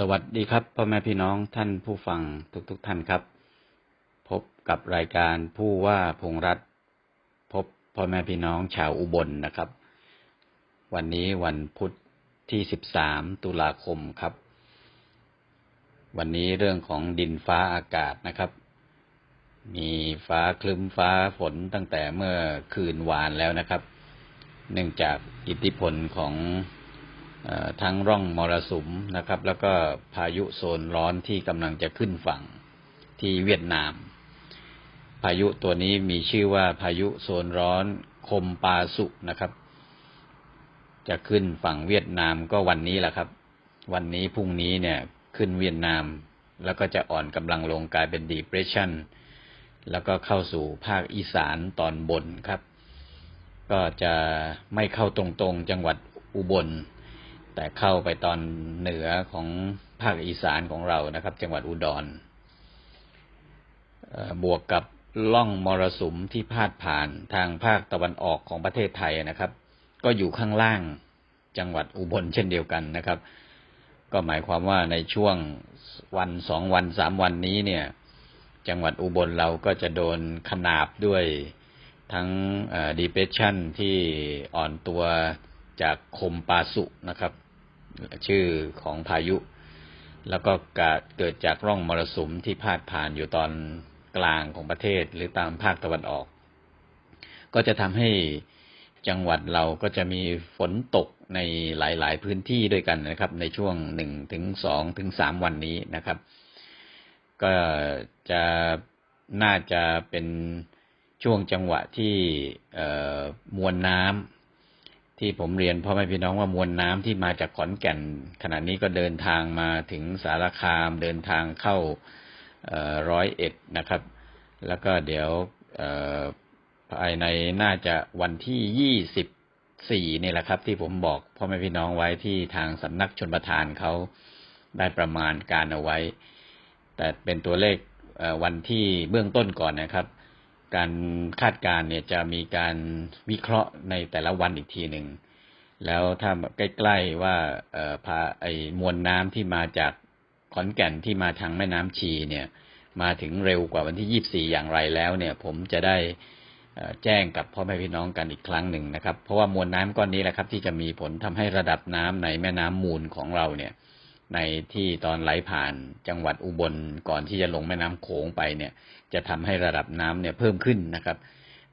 สวัสดีครับพ่อแม่พี่น้องท่านผู้ฟังทุกๆทท่านครับ พบกับรายการผู้ว่าพงษ์รัฐ พบพ่อแม่พี่น้องชาวอุบลนะครับ วันนี้วันพุธที่ 13 ตุลาคมครับ วันนี้เรื่องของดินฟ้าอากาศนะครับ มีฟ้าคลึ้มฟ้าฝนตั้งแต่เมื่อคืนวานแล้วนะครับ เนื่องจากอิทธิพลของ ทั้งร่องมรสุมนะครับ แล้วก็พายุโซนร้อนที่กำลังจะขึ้นฝั่งที่เวียดนาม พายุตัวนี้มีชื่อว่าพายุโซนร้อนคมปาสุนะครับ จะขึ้นฝั่งเวียดนามก็วันนี้แหละครับ วันนี้พรุ่งนี้เนี่ยขึ้นเวียดนาม แล้วก็จะอ่อนกำลังลงกลายเป็น depression แล้วก็เข้าสู่ภาคอีสานตอนบนครับ ก็จะไม่เข้าตรงๆจังหวัดอุบล แต่เข้าไปตอนเหนือของภาคอีสานของเรานะครับ จังหวัดอุดรบวกกับล่องมรสุมที่พาดผ่านทางภาคตะวันออกของประเทศไทยนะครับ ก็อยู่ข้างล่างจังหวัดอุบลเช่นเดียวกันนะครับ ก็หมายความว่าในช่วงวันสองวันสามวันนี้เนี่ย จังหวัดอุบลเราก็จะโดนขนาบด้วยทั้งดีเพชชันที่อ่อนตัวจากคมปาสุนะครับ ชื่อของพายุ แล้วก็เกิดจากร่องมรสุมที่พาดผ่านอยู่ตอนกลางของประเทศหรือตามภาคตะวันออก ก็จะทำให้จังหวัดเราก็จะมีฝนตกในหลาย ๆ พื้นที่ด้วยกันนะครับ ในช่วงหนึ่งถึงสองถึงสามวันนี้นะครับ ก็จะน่าจะเป็นช่วงจังหวะที่มวลน้ำ ที่ผมเรียนพ่อแม่พี่น้องว่ามวลน้ำที่มาจากขอนแก่น ขณะนี้ก็เดินทางมาถึงสารคาม เดินทางเข้าร้อยเอ็ดนะครับ แล้วก็เดี๋ยวภายในน่าจะวันที่ยี่สิบสี่นี่แหละครับ ที่ผมบอกพ่อแม่พี่น้องไว้ที่ทางสำนักชนประทานเขาได้ประมาณการเอาไว้ แต่เป็นตัวเลขวันที่เบื้องต้นก่อนนะครับ การคาดการณ์เนี่ยจะมีการวิเคราะห์ในแต่ละวันอีกทีหนึ่ง แล้วถ้าใกล้ๆว่าเอ่อพาไอมวลน้ำที่มาจากขอนแก่นที่มาทางแม่น้ำชีเนี่ยมาถึงเร็วกว่าวันที่24อย่างไรแล้วเนี่ย ผมจะได้แจ้งกับพ่อแม่พี่น้องกันอีกครั้งหนึ่งนะครับ เพราะว่ามวลน้ำก้อนนี้แหละครับ ที่จะมีผลทำให้ระดับน้ำในแม่น้ำมูลของเราเนี่ย ในที่ตอนไหลผ่านจังหวัดอุบลก่อนที่จะลงแม่น้ำโขงไปเนี่ย จะทำให้ระดับน้ำเนี่ยเพิ่มขึ้นนะครับ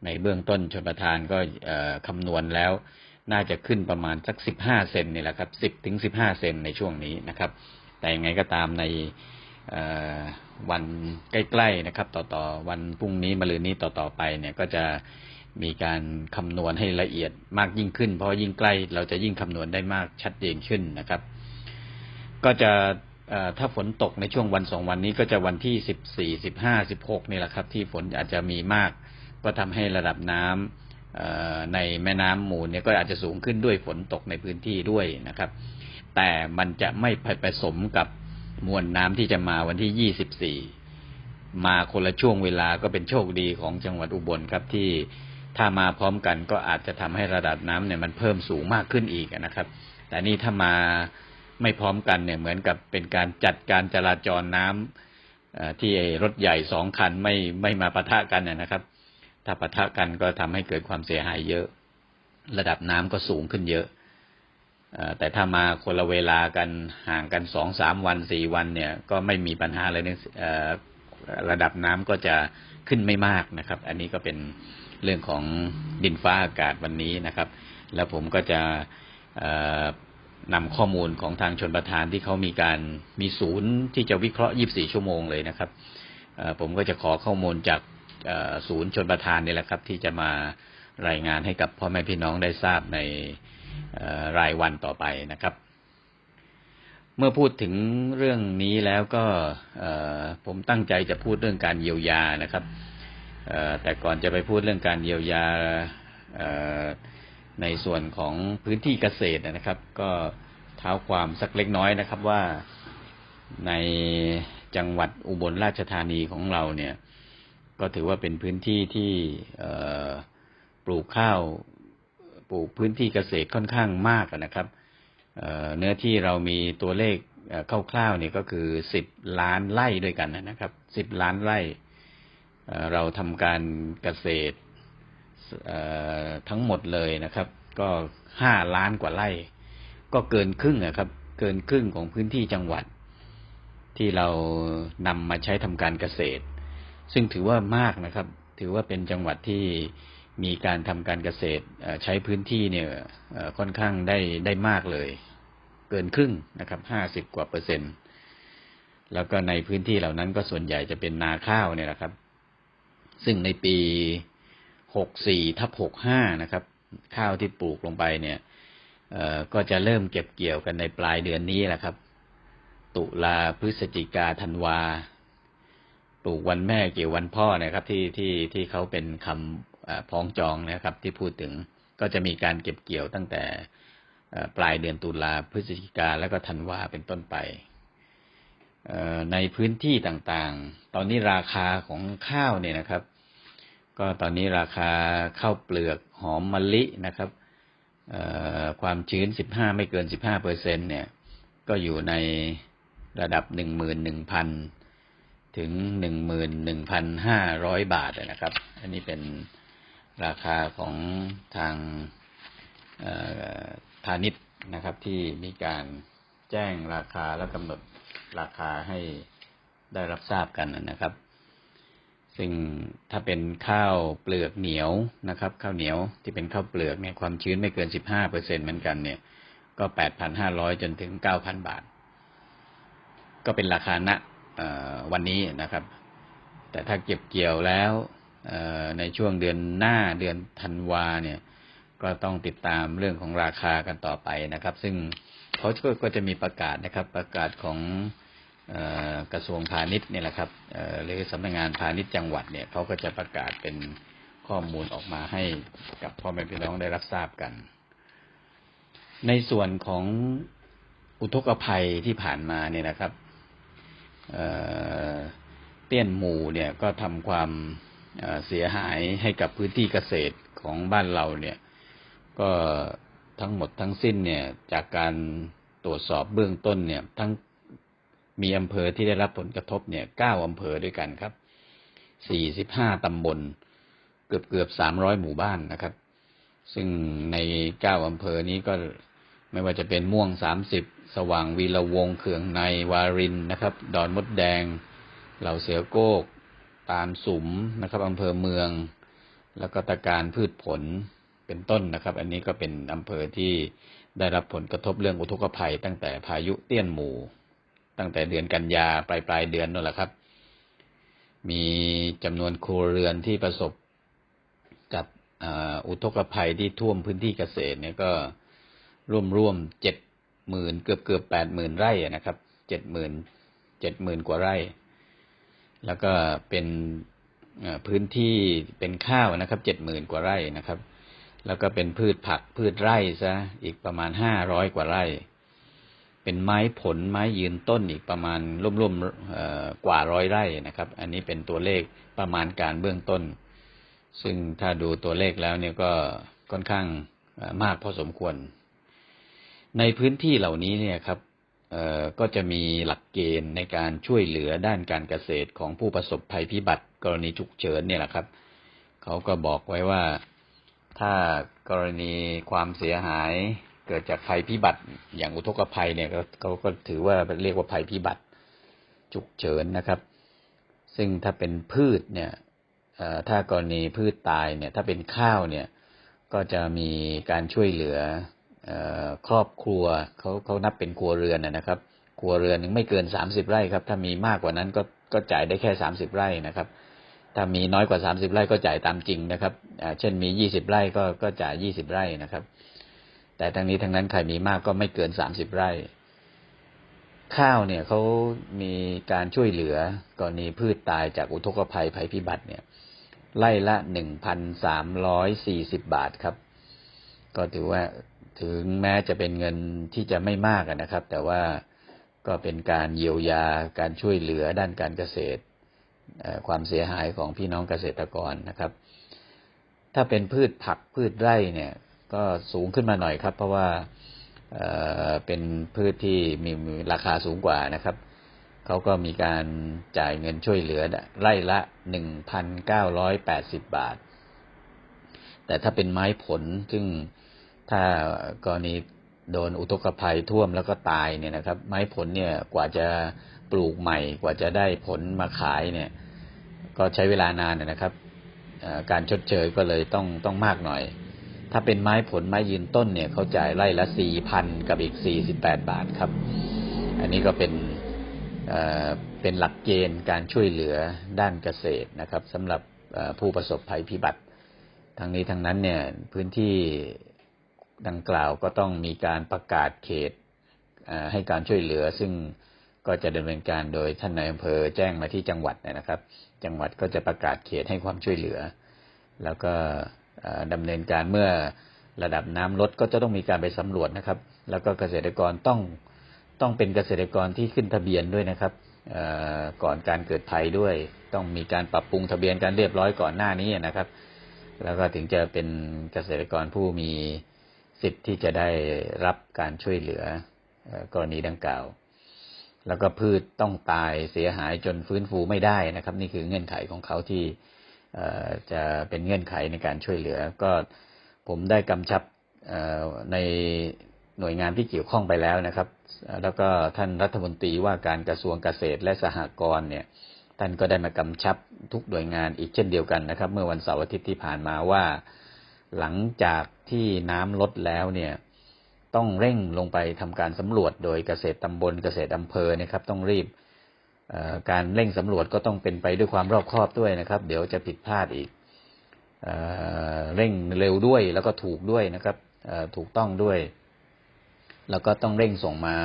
ในเบื้องต้นชนประทานก็คำนวณแล้ว น่าจะขึ้นประมาณสักสิบห้าเซนนี่แหละครับสิบถึงสิบห้าเซนในช่วงนี้นะครับ แต่ยังไงก็ตามในวันใกล้ๆนะครับ ต่อๆวันพรุ่งนี้มะรืนนี้ต่อๆไปเนี่ยก็จะมีการคำนวณให้ละเอียดมากยิ่งขึ้น เพราะยิ่งใกล้เราจะยิ่งคำนวณได้มากชัดเจนขึ้นนะครับ ก็จะถ้าฝนตกในช่วงวันสองวันนี้ก็จะวันที่สิบสี่สิบห้าสิบหกนี่แหละครับ ที่ฝนอาจจะมีมาก ก็ทำให้ระดับน้ำในแม่น้ำมูลเนี่ยก็อาจจะสูงขึ้นด้วยฝนตกในพื้นที่ด้วยนะครับ แต่มันจะไม่ผสมกับมวลน้ำที่จะมาวันที่ยี่สิบสี่มาคนละช่วงเวลาก็เป็นโชคดีของจังหวัดอุบลครับที่ถ้ามาพร้อมกันก็อาจจะทำให้ระดับน้ำเนี่ยมันเพิ่มสูงมากขึ้นอีกนะครับ แต่นี่ถ้ามา ไม่พร้อมกันเนี่ยเหมือนกับเป็นการจัดการจราจรน้ำที่รถใหญ่สองคันไม่ไม่มาปะทะกันนะครับ ถ้าปะทะกันก็ทำให้เกิดความเสียหายเยอะ ระดับน้ำก็สูงขึ้นเยอะแต่ถ้ามาคนละเวลากันห่างกันสองสามวันสี่วันเนี่ย ก็ไม่มีปัญหาเลยเนี่ยระดับน้ำก็จะขึ้นไม่มากนะครับ อันนี้ก็เป็นเรื่องของดินฟ้าอากาศวันนี้นะครับ แล้วผมก็จะ นำข้อมูลของทางชนประทานที่เขามีการมีศูนย์ที่จะวิเคราะห์ 24 ชั่วโมงเลยนะครับผมก็จะขอข้อมูลจากศูนย์ชนประทานนี่แหละครับ ที่จะมารายงานให้กับพ่อแม่พี่น้องได้ทราบในรายวันต่อไปนะครับ เมื่อพูดถึงเรื่องนี้แล้วก็ผมตั้งใจจะพูดเรื่องการเยียวยานะครับแต่ก่อนจะไปพูดเรื่องการเยียวยา ในส่วนของพื้นที่เกษตรนะครับ ก็เท้าความสักเล็กน้อยนะครับว่าในจังหวัดอุบลราชธานีของเราเนี่ย ก็ถือว่าเป็นพื้นที่ที่ปลูกข้าวปลูกพื้นที่เกษตรค่อนข้างมากนะครับเเนื้อที่เรามีตัวเลขเคร่าวๆเนี่ยก็คือสิบล้านไร่ด้วยกันนะครับสิบล้านไร่เราทำการเกษตร ทั้งหมดเลยนะครับ ก็ห้าล้านกว่าไร่ ก็เกินครึ่งนะครับ เกินครึ่งของพื้นที่จังหวัด ที่เรานำมาใช้ทำการเกษตร ซึ่งถือว่ามากนะครับ ถือว่าเป็นจังหวัดที่มีการทำการเกษตรใช้พื้นที่เนี่ยค่อนข้างได้ได้มากเลย เกินครึ่งนะครับห้าสิบกว่าเปอร์เซ็นต์แล้วก็ในพื้นที่เหล่านั้นก็ส่วนใหญ่จะเป็นนาข้าวเนี่ยนะครับ ซึ่งในปี หกสี่ทับหกห้านะครับ ข้าวที่ปลูกลงไปเนี่ยเอ่อก็จะเริ่มเก็บเกี่ยวกันในปลายเดือนนี้แหละครับ ตุลาพฤศจิกาธันวา ปลูกวันแม่เกี่ยววันพ่อนะครับ ที่ที่ที่เขาเป็นคำพ้องจองนะครับ ที่พูดถึงก็จะมีการเก็บเกี่ยวตั้งแต่ปลายเดือนตุลาพฤศจิกาแล้วก็ธันวาเป็นต้นไปในพื้นที่ต่างๆ ตอนนี้ราคาของข้าวเนี่ยนะครับ ก็ตอนนี้ราคาข้าวเปลือกหอมมะลินะครับความชื้น 15 ไม่เกิน 15เปอร์เซ็นเนี่ยก็อยู่ในระดับ 11,000 ถึง 11,500 บาทนะครับ อันนี้เป็นราคาของทางเอ่อพาณิชย์นะครับที่มีการแจ้งราคาและกำหนดราคาให้ได้รับทราบกันนะครับ ซึ่งถ้าเป็นข้าวเปลือกเหนียวนะครับ ข้าวเหนียวที่เป็นข้าวเปลือกเนี่ยความชื้นไม่เกิน15เปอร์เซ็นเหมือนกันเนี่ย ก็8,500จนถึง9,000บาท ก็เป็นราคาณวันนี้นะครับ แต่ถ้าเก็บเกี่ยวแล้วในช่วงเดือนหน้าเดือนธันวาเนี่ย ก็ต้องติดตามเรื่องของราคากันต่อไปนะครับ ซึ่งเขาก็ก็จะมีประกาศนะครับ ประกาศของ กระทรวงพาณิชย์เนี่ยแหละครับเอ่อหรือสำนักงานพาณิชย์จังหวัดเนี่ยเขาก็จะประกาศเป็นข้อมูลออกมาให้กับพ่อแม่พี่น้องได้รับทราบกัน ในส่วนของอุทกภัยที่ผ่านมาเนี่ยนะครับเเตี้ยนหมู่เนี่ยก็ทำความเเสียหายให้กับพื้นที่เกษตรของบ้านเราเนี่ย ก็ทั้งหมดทั้งสิ้นเนี่ยจากการตรวจสอบเบื้องต้นเนี่ยทั้ง มีอำเภอที่ได้รับผลกระทบเนี่ยเก้าอำเภอด้วยกันครับสี่สิบห้าตำบล เกือบเกือบสามร้อยหมู่บ้านนะครับ ซึ่งในเก้าอำเภอนี้ก็ไม่ว่าจะเป็นม่วงสามสิบสว่างวีระวงเขืองในวารินนะครับ ดอนมดแดง เหล่าเสือโกก ตาลสุมนะครับอำเภอเมือง แล้วก็ตะการพืชผลเป็นต้นนะครับ อันนี้ก็เป็นอำเภอที่ได้รับผลกระทบเรื่องอุทกภัยตั้งแต่พายุเตี้ยนหมู่ ตั้งแต่เดือนกันยาปลายปลายเดือนนั่นแหละครับ มีจำนวนครัวเรือนที่ประสบกับอุทกภัยที่ท่วมพื้นที่เกษตรเนี่ยก็ร่วมร่วมเจ็ดหมื่นเกือบเกือบแปดหมื่นไร่นะครับเจ็ดหมื่นเจ็ดหมื่นกว่าไร่ แล้วก็เป็นพื้นที่เป็นข้าวนะครับเจ็ดหมื่นกว่าไร่นะครับ แล้วก็เป็นพืชผักพืชไร่ซะอีกประมาณห้าร้อยกว่าไร่ เป็นไม้ผลไม้ยืนต้นอีกประมาณร่วมๆกว่าร้อยไร่นะครับ อันนี้เป็นตัวเลขประมาณการเบื้องต้น ซึ่งถ้าดูตัวเลขแล้วเนี่ยก็ค่อนข้างมากพอสมควร ในพื้นที่เหล่านี้เนี่ยครับก็จะมีหลักเกณฑ์ในการช่วยเหลือด้านการเกษตรของผู้ประสบภัยพิบัติ กรณีฉุกเฉินเนี่ยแหละครับ เขาก็บอกไว้ว่าถ้ากรณีความเสียหาย เกิดจากภัยพิบัติ อย่างอุทกภัยเนี่ยเขาก็ถือว่าเรียกว่าภัยพิบัติฉุกเฉินนะครับ ซึ่งถ้าเป็นพืชเนี่ยถ้ากรณีพืชตายเนี่ย ถ้าเป็นข้าวเนี่ย ก็จะมีการช่วยเหลืออครอบครัวเขาเขานับเป็นครัวเรือนนะครับ ครัวเรือนหนึ่งไม่เกินสามสิบไร่ครับ ถ้ามีมากกว่านั้นก็ก็จ่ายได้แค่สามสิบไร่นะครับ ถ้ามีน้อยกว่าสามสิบไร่ก็จ่ายตามจริงนะครับเช่นมียี่สิบไร่ก็ก็จ่ายยี่สิบไร่นะครับ แต่ทั้งนี้ทั้งนั้นใครมีมากก็ไม่เกินสามสิบไร่ ข้าวเนี่ยเขามีการช่วยเหลือกรณีพืชตายจากอุทกภัยภัยพิบัติเนี่ย ไล่ละหนึ่งพันสามร้อยสี่สิบบาทครับ ก็ถือว่าถึงแม้จะเป็นเงินที่จะไม่มากนะครับ แต่ว่าก็เป็นการเยียวยาการช่วยเหลือด้านการเกษตร ความเสียหายของพี่น้องเกษตรกรนะครับ ถ้าเป็นพืชผักพืชไร่เนี่ย ก็สูงขึ้นมาหน่อยครับ เพราะว่าเป็นพืชที่มีราคาสูงกว่านะครับเขาก็มีการจ่ายเงินช่วยเหลือไร่ละหนึ่งพันเก้าร้อยแปดสิบบาท แต่ถ้าเป็นไม้ผลซึ่งถ้ากรณีโดนอุทกภัยท่วมแล้วก็ตายเนี่ยนะครับ ไม้ผลเนี่ยกว่าจะปลูกใหม่กว่าจะได้ผลมาขายเนี่ย ก็ใช้เวลานานนะครับ การชดเชยก็เลยต้องต้องมากหน่อย ถ้าเป็นไม้ผลไม้ยืนต้นเนี่ยเขาจ่ายไร่ละสี่พันกับอีกสี่สิบแปดบาทครับ อันนี้ก็เป็นเเป็นหลักเกณฑ์การช่วยเหลือด้านเกษตรนะครับสำหรับผู้ประสบภัยพิบัติ ทั้งนี้ทั้งนั้นเนี่ยพื้นที่ดังกล่าวก็ต้องมีการประกาศเขตเให้การช่วยเหลือ ซึ่งก็จะดำเนินการโดยท่านนายอำเภอแจ้งมาที่จังหวัดนะครับ จังหวัดก็จะประกาศเขตให้ความช่วยเหลือ แล้วก็ ดำเนินการเมื่อระดับน้ำลดก็จะต้องมีการไปสำรวจนะครับ แล้วก็เกษตรกรต้องต้องเป็นเกษตรกรที่ขึ้นทะเบียนด้วยนะครับก่อนการเกิดภัยด้วย ต้องมีการปรับปรุงทะเบียนการเรียบร้อยก่อนหน้านี้นะครับ แล้วก็ถึงจะเป็นเกษตรกรผู้มีสิทธิ์ที่จะได้รับการช่วยเหลือกรณีดังกล่าว แล้วก็พืชต้องตายเสียหายจนฟื้นฟูไม่ได้นะครับ นี่คือเงื่อนไขของเขาที่ จะเป็นเงื่อนไขในการช่วยเหลือ ก็ผมได้กำชับในหน่วยงานที่เกี่ยวข้องไปแล้วนะครับ แล้วก็ท่านรัฐมนตรีว่าการกระทรวงเกษตรและสหกรณ์เนี่ย ท่านก็ได้มากำชับทุกหน่วยงานอีกเช่นเดียวกันนะครับ เมื่อวันเสาร์อาทิตย์ที่ผ่านมาว่า หลังจากที่น้ำลดแล้วเนี่ยต้องเร่งลงไปทำการสำรวจโดยเกษตรตำบลเกษตรอำเภอนะครับ ต้องรีบ การเร่งสำรวจก็ต้องเป็นไปด้วยความรอบคอบด้วยนะครับ เดี๋ยวจะผิดพลาดอีกเร่งเร็วด้วยแล้วก็ถูกด้วยนะครับถูกต้องด้วย แล้วก็ต้องเร่งส่งมา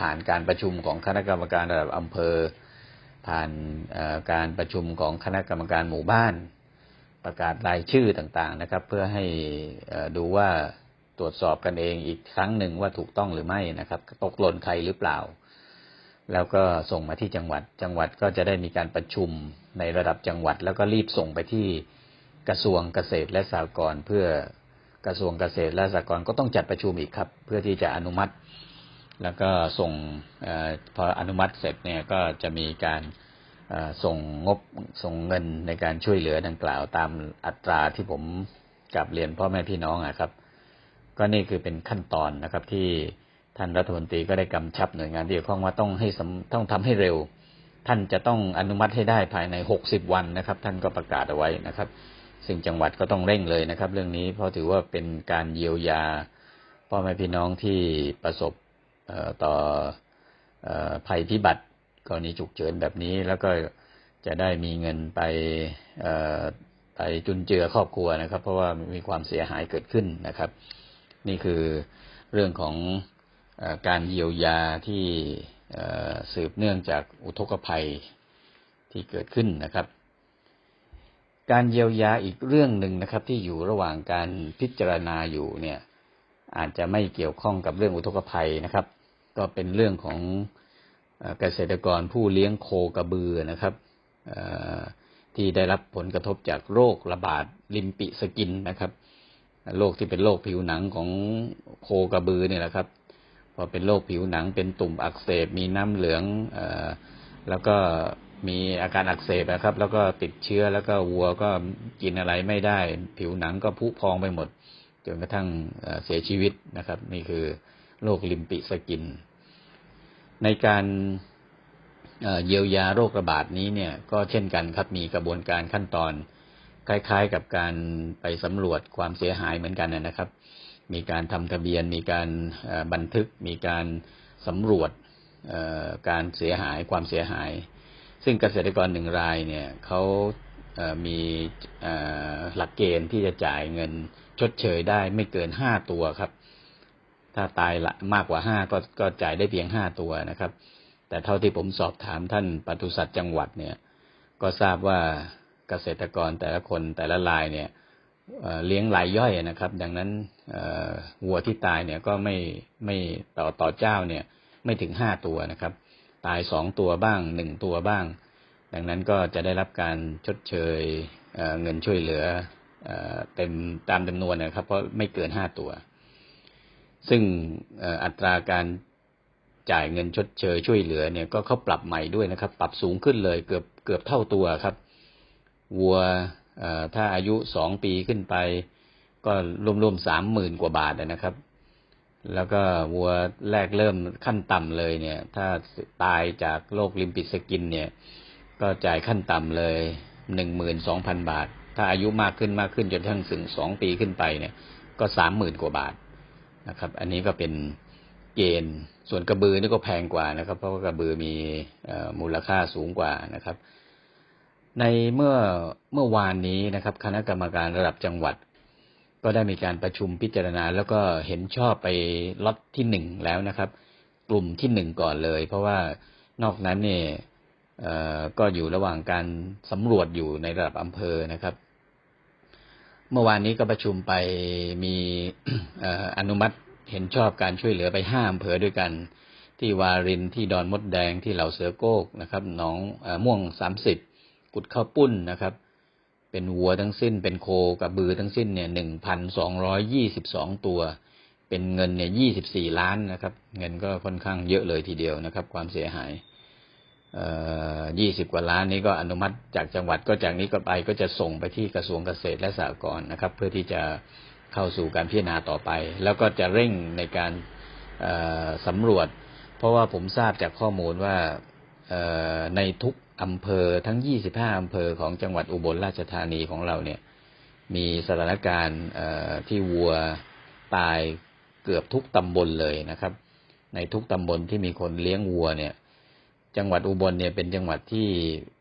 ผ่านการประชุมของคณะกรรมการระดับอำเภอ ผ่านการประชุมของคณะกรรมการหมู่บ้าน ประกาศรายชื่อต่างๆนะครับ เพื่อให้ดูว่าตรวจสอบกันเองอีกครั้งหนึ่งว่าถูกต้องหรือไม่นะครับ ตกหล่นใครหรือเปล่า แล้วก็ส่งมาที่จังหวัด จังหวัดก็จะได้มีการประชุมในระดับจังหวัด แล้วก็รีบส่งไปที่กระทรวงเกษตรและสหกรณ์เพื่อกระทรวงเกษตรและสหกรณ์ก็ต้องจัดประชุมอีกครับ เพื่อที่จะอนุมัติ แล้วก็ส่งอพออนุมัติเสร็จเนี่ยก็จะมีการส่งงบส่งเงินในการช่วยเหลือดังกล่าว ตามอัตราที่ผมกลับเรียนพ่อแม่พี่น้องอะครับ ก็นี่คือเป็นขั้นตอนนะครับที่ ท่านรัฐมนตรีก็ได้กำชับหน่วยงานที่เกี่ยวข้องว่าต้องให้ต้องทำให้เร็ว ท่านจะต้องอนุมัติให้ได้ภายใน 60 วันนะครับ ท่านก็ประกาศเอาไว้นะครับ ซึ่งจังหวัดก็ต้องเร่งเลยนะครับ เรื่องนี้เพราะถือว่าเป็นการเยียวยาพ่อแม่พี่น้องที่ประสบต่ออภัยพิบัติกรณีฉุกเฉินแบบนี้ แล้วก็จะได้มีเงินไปไปจุนเจือครอบครัวนะครับ เพราะว่ามีความเสียหายเกิดขึ้นนะครับ นี่คือเรื่องของ การเยียวยาที่สืบเนื่องจากอุทกภัยที่เกิดขึ้นนะครับ การเยียวยาอีกเรื่องหนึ่งนะครับ ที่อยู่ระหว่างการพิจารณาอยู่เนี่ย อาจจะไม่เกี่ยวข้องกับเรื่องอุทกภัยนะครับ ก็เป็นเรื่องของเกษตรกรผู้เลี้ยงโคกระบือนะครับที่ได้รับผลกระทบจากโรคระบาดลิมปิสกินนะครับโรคที่เป็นโรคผิวหนังของโคกระบือเนี่ยแหละครับ อเป็นโรคผิวหนังเป็นตุ่มอักเสบ มีน้ำเหลืองอแล้วก็มีอาการอักเสบนะครับ แล้วก็ติดเชื้อแล้วก็วัวก็กินอะไรไม่ได้ ผิวหนังก็พุพองไปหมด จนกระทั่งเสียชีวิตนะครับ นี่คือโรคลิมปิสกิน ในการเยียวยาโรคระบาดนี้เนี่ยก็เช่นกันครับมีกระบวนการขั้นตอน คล้ายๆกับการไปสำรวจความเสียหายเหมือนกันนะครับ มีการทำทะเบียน มีการบันทึก มีการสำรวจการเสียหายความเสียหาย ซึ่งเกษตรกรหนึ่งรายเนี่ยเขามีหลักเกณฑ์ที่จะจ่ายเงินชดเชยได้ไม่เกินห้าตัวครับ ถ้าตายละมากกว่าห้าก็ก็จ่ายได้เพียงห้าตัวนะครับ แต่เท่าที่ผมสอบถามท่านปศุสัตว์จังหวัดเนี่ย ก็ทราบว่าเกษตรกรแต่ละคนแต่ละรายเนี่ย เลี้ยงรายย่อยนะครับ ดังนั้นวัวที่ตายเนี่ยก็ไม่ไม่ต่อต่อเจ้าเนี่ยไม่ถึงห้าตัวนะครับ ตายสองตัวบ้างหนึ่งตัวบ้าง ดังนั้นก็จะได้รับการชดเชยเเงินช่วยเหลือเอเต็มตามจำนวนนะครับ เพราะไม่เกินห้าตัว ซึ่งอ,อัตราการจ่ายเงินชดเชยช่วยเหลือเนี่ยก็เขาปรับใหม่ด้วยนะครับ ปรับสูงขึ้นเลยเกือบเกือบเท่าตัวครับ วัว ถ้าอายุสองปีขึ้นไป ก็รวมๆสามหมื่นกว่าบาทนะครับ แล้วก็วัวแรกเริ่มขั้นต่ำเลยเนี่ย ถ้าตายจากโรคลิมปิดสกินเนี่ย ก็จ่ายขั้นต่ำเลยหนึ่งหมื่นสองพันบาท ถ้าอายุมากขึ้นมากขึ้นจนทั้งถึงสองปีขึ้นไปเนี่ย ก็สามหมื่นกว่าบาทนะครับ อันนี้ก็เป็นเกณฑ์ส่วนกระบือนี่ก็แพงกว่านะครับ เพราะว่ากระบือมีอมูลค่าสูงกว่านะครับ ในเมื่อเมื่อวานนี้นะครับ คณะกรรมการระดับจังหวัด ก็ได้มีการประชุมพิจารณา แล้วก็เห็นชอบไปล็อตที่หนึ่งแล้วนะครับ กลุ่มที่หนึ่งก่อนเลย เพราะว่านอกนั้นเนี่ยเอ่อก็อยู่ระหว่างการสำรวจอยู่ในระดับอำเภอนะครับ เมื่อวานนี้ก็ประชุมไปมีอนุมัติเห็นชอบการช่วยเหลือไปห้าอำเภอด้วยกัน ที่วารินที่ดอนมดแดงที่เหล่าเสือโกกนะครับหนองอม่วงสามสิบ กุดข้าวปุ้นนะครับ เป็นวัวทั้งสิ้น เป็นโคกับบือทั้งสิ้นเนี่ยหนึ่งพันสองร้อยยี่สิบสองตัว เป็นเงินเนี่ยยี่สิบสี่ล้านนะครับ เงินก็ค่อนข้างเยอะเลยทีเดียวนะครับ ความเสียหายยี่สิบกว่าล้านนี้ก็อนุมัติจากจังหวัดก็จากนี้ก็ไปก็จะส่งไปที่กระทรวงเกษตรและสหกรณ์นะครับ เพื่อที่จะเข้าสู่การพิจารณาต่อไป แล้วก็จะเร่งในการสำรวจ เพราะว่าผมทราบจากข้อมูลว่าในทุก อำเภอทั้ง 25 อำเภอของจังหวัดอุบลราชธานีของเราเนี่ย มีสถานการณ์ที่วัวตายเกือบทุกตำบลเลยนะครับ ในทุกตำบลที่มีคนเลี้ยงวัวเนี่ย จังหวัดอุบลเนี่ยเป็นจังหวัดที่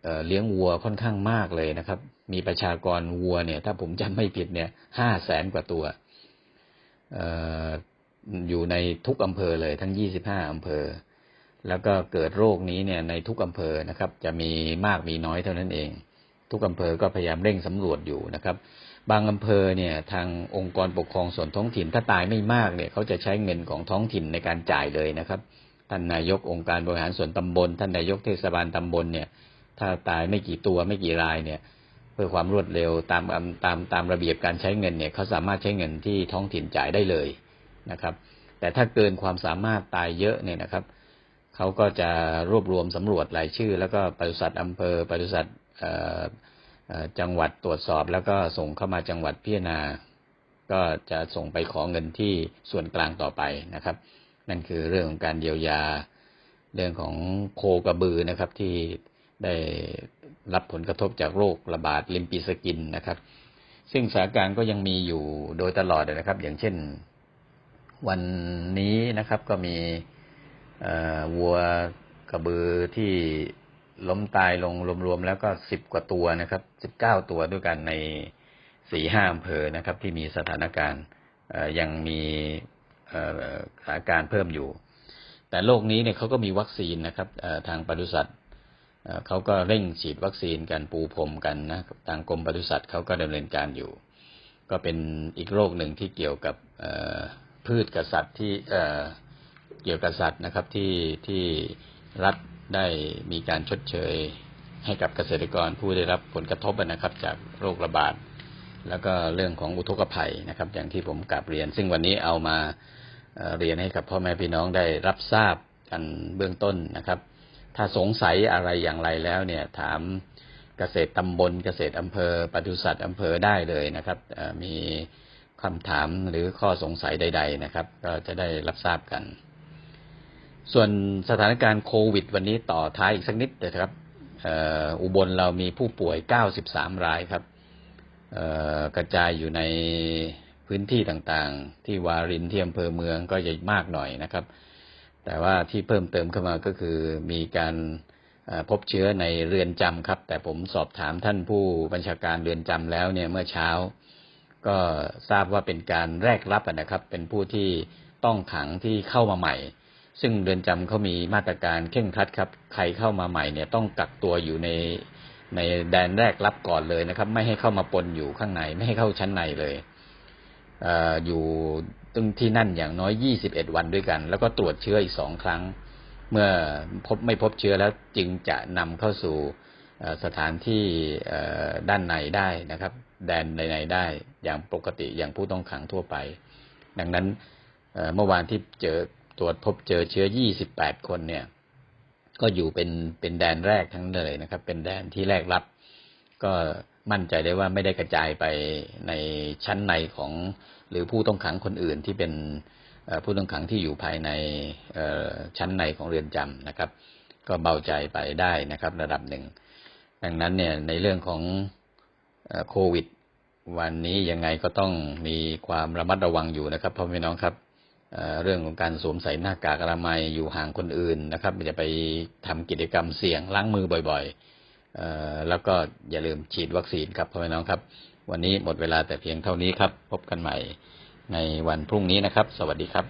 เเลี้ยงวัวค่อนข้างมากเลยนะครับ มีประชากรวัวเนี่ย ถ้าผมจำไม่ผิดเนี่ยห้าแสนกว่าตัวอออยู่ในทุกอำเภอเลยทั้ง 25 อำเภอ แล้วก็เกิดโรคนี้เนี่ยในทุกอำเภอนะครับ จะมีมากมีน้อยเท่านั้นเอง ทุกอำเภอก็พยายามเร่งสำรวจอยู่นะครับ บางอำเภอเนี่ยทางองค์กรปกครองส่วนท้องถิ่นถ้าตายไม่มากเนี่ยเขาจะใช้เงินของท้องถิ่นในการจ่ายเลยนะครับท่านนายกองค์การบริหารส่วนตำบล ท่านนายกเทศบาลตำบลเนี่ย ถ้าตายไม่กี่ตัวไม่กี่รายเนี่ย เพื่อความรวดเร็วตามตามตามระเบียบการใช้เงินเนี่ยเขาสามารถใช้เงินที่ท้องถิ่นจ่ายได้เลยนะครับ แต่ถ้าเกินความสามารถตายเยอะเนี่ยนะครับ เขาก็จะรวบรวมสำรวจรายชื่อ แล้วก็ปศุสัตว์อำเภอปศุสัตว์จังหวัดตรวจสอบ แล้วก็ส่งเข้ามาจังหวัดพิจารณา ก็จะส่งไปขอเงินที่ส่วนกลางต่อไปนะครับ นั่นคือเรื่องของการเยียวยาเรื่องของโคกระบือนะครับที่ได้รับผลกระทบจากโรคระบาดลิมปีสกินนะครับ ซึ่งสถานการณ์ก็ยังมีอยู่โดยตลอดนะครับ อย่างเช่น วันนี้นะครับก็มี วัวกระบือที่ล้มตายลงรวมๆแล้วก็สิบกว่าตัวนะครับสิบเก้าตัวด้วยกันในสี่ห้าอำเภอนะครับ ที่มีสถานการณ์ยังมีเอ่อสถานการณ์เพิ่มอยู่ แต่โลกนี้เนี่ยเขาก็มีวัคซีนนะครับทางปศุสัตว์เขาก็เร่งฉีดวัคซีนกันปูพรมกันนะทางกรมปศุสัตว์เขาก็ดำเนินการอยู่ ก็เป็นอีกโรคหนึ่งที่เกี่ยวกับพืชกับสัตว์ที่ เกี่ยวกับสัตว์นะครับที่ที่รัฐได้มีการชดเชยให้กับเกษตรกรผู้ได้รับผลกระทบนะครับ จากโรคระบาด แล้วก็เรื่องของอุทกภัยนะครับ อย่างที่ผมกลับเรียน ซึ่งวันนี้เอามาเรียนให้กับพ่อแม่พี่น้องได้รับทราบกันเบื้องต้นนะครับ ถ้าสงสัยอะไรอย่างไรแล้วเนี่ยถามเกษตรตำบลเกษตรอำเภอปศุสัตว์อำเภอได้เลยนะครับมีคำถามหรือข้อสงสัยใด ๆนะครับ ก็จะได้รับทราบกัน ส่วนสถานการณ์โควิด วันนี้ต่อท้ายอีกสักนิดนะครับอุบลเรามีผู้ป่วย 93 รายครับกระจายอยู่ในพื้นที่ต่างๆ ที่วารินที่อำเภอเมืองก็จะมากหน่อยนะครับ แต่ว่าที่เพิ่มเติมเข้ามาก็คือมีการพบเชื้อในเรือนจำครับ แต่ผมสอบถามท่านผู้บัญชาการเรือนจำแล้วเนี่ยเมื่อเช้า ก็ทราบว่าเป็นการแรกรับนะครับ เป็นผู้ที่ต้องขังที่เข้ามาใหม่ ซึ่งเรือนจำเขามีมาตรการเข่งครัดครับ ใครเข้ามาใหม่เนี่ยต้องกักตัวอยู่ในในแดนแรกรับก่อนเลยนะครับ ไม่ให้เข้ามาปนอยู่ข้างในไม่ให้เข้าชั้นในเลยเอออยู่ตรงที่นั่นอย่างน้อย 21 วันด้วยกัน แล้วก็ตรวจเชื้ออีกสองครั้ง เมื่อพบไม่พบเชื้อแล้วจึงจะนำเข้าสู่สถานที่อ่อด้านในได้นะครับ แดนในได้อย่างปกติอย่างผู้ต้องขังทั่วไป ดังนั้นเมื่อวานที่เจอ ตรวจพบเจอเชื้อ 28 คนเนี่ย ก็อยู่เป็นเป็นแดนแรกทั้งเลยนะครับ เป็นแดนที่แรกรับ ก็มั่นใจได้ว่าไม่ได้กระจายไปในชั้นในของ หรือผู้ต้องขังคนอื่นที่เป็นผู้ต้องขังที่อยู่ภายในชั้นในของเรือนจำนะครับ ก็เบาใจไปได้นะครับ ระดับหนึ่ง ดังนั้นเนี่ยในเรื่องของโควิด วันนี้ยังไงก็ต้องมีความระมัดระวังอยู่นะครับพ่อแม่น้องครับ เรื่องของการสวมใส่หน้ากากอนามัยอยู่ห่างคนอื่นนะครับอย่าไปทำกิจกรรมเสี่ยงล้างมือบ่อยๆแล้วก็อย่าลืมฉีดวัคซีนครับพ่อแม่น้องครับ วันนี้หมดเวลาแต่เพียงเท่านี้ครับ พบกันใหม่ในวันพรุ่งนี้นะครับ สวัสดีครับ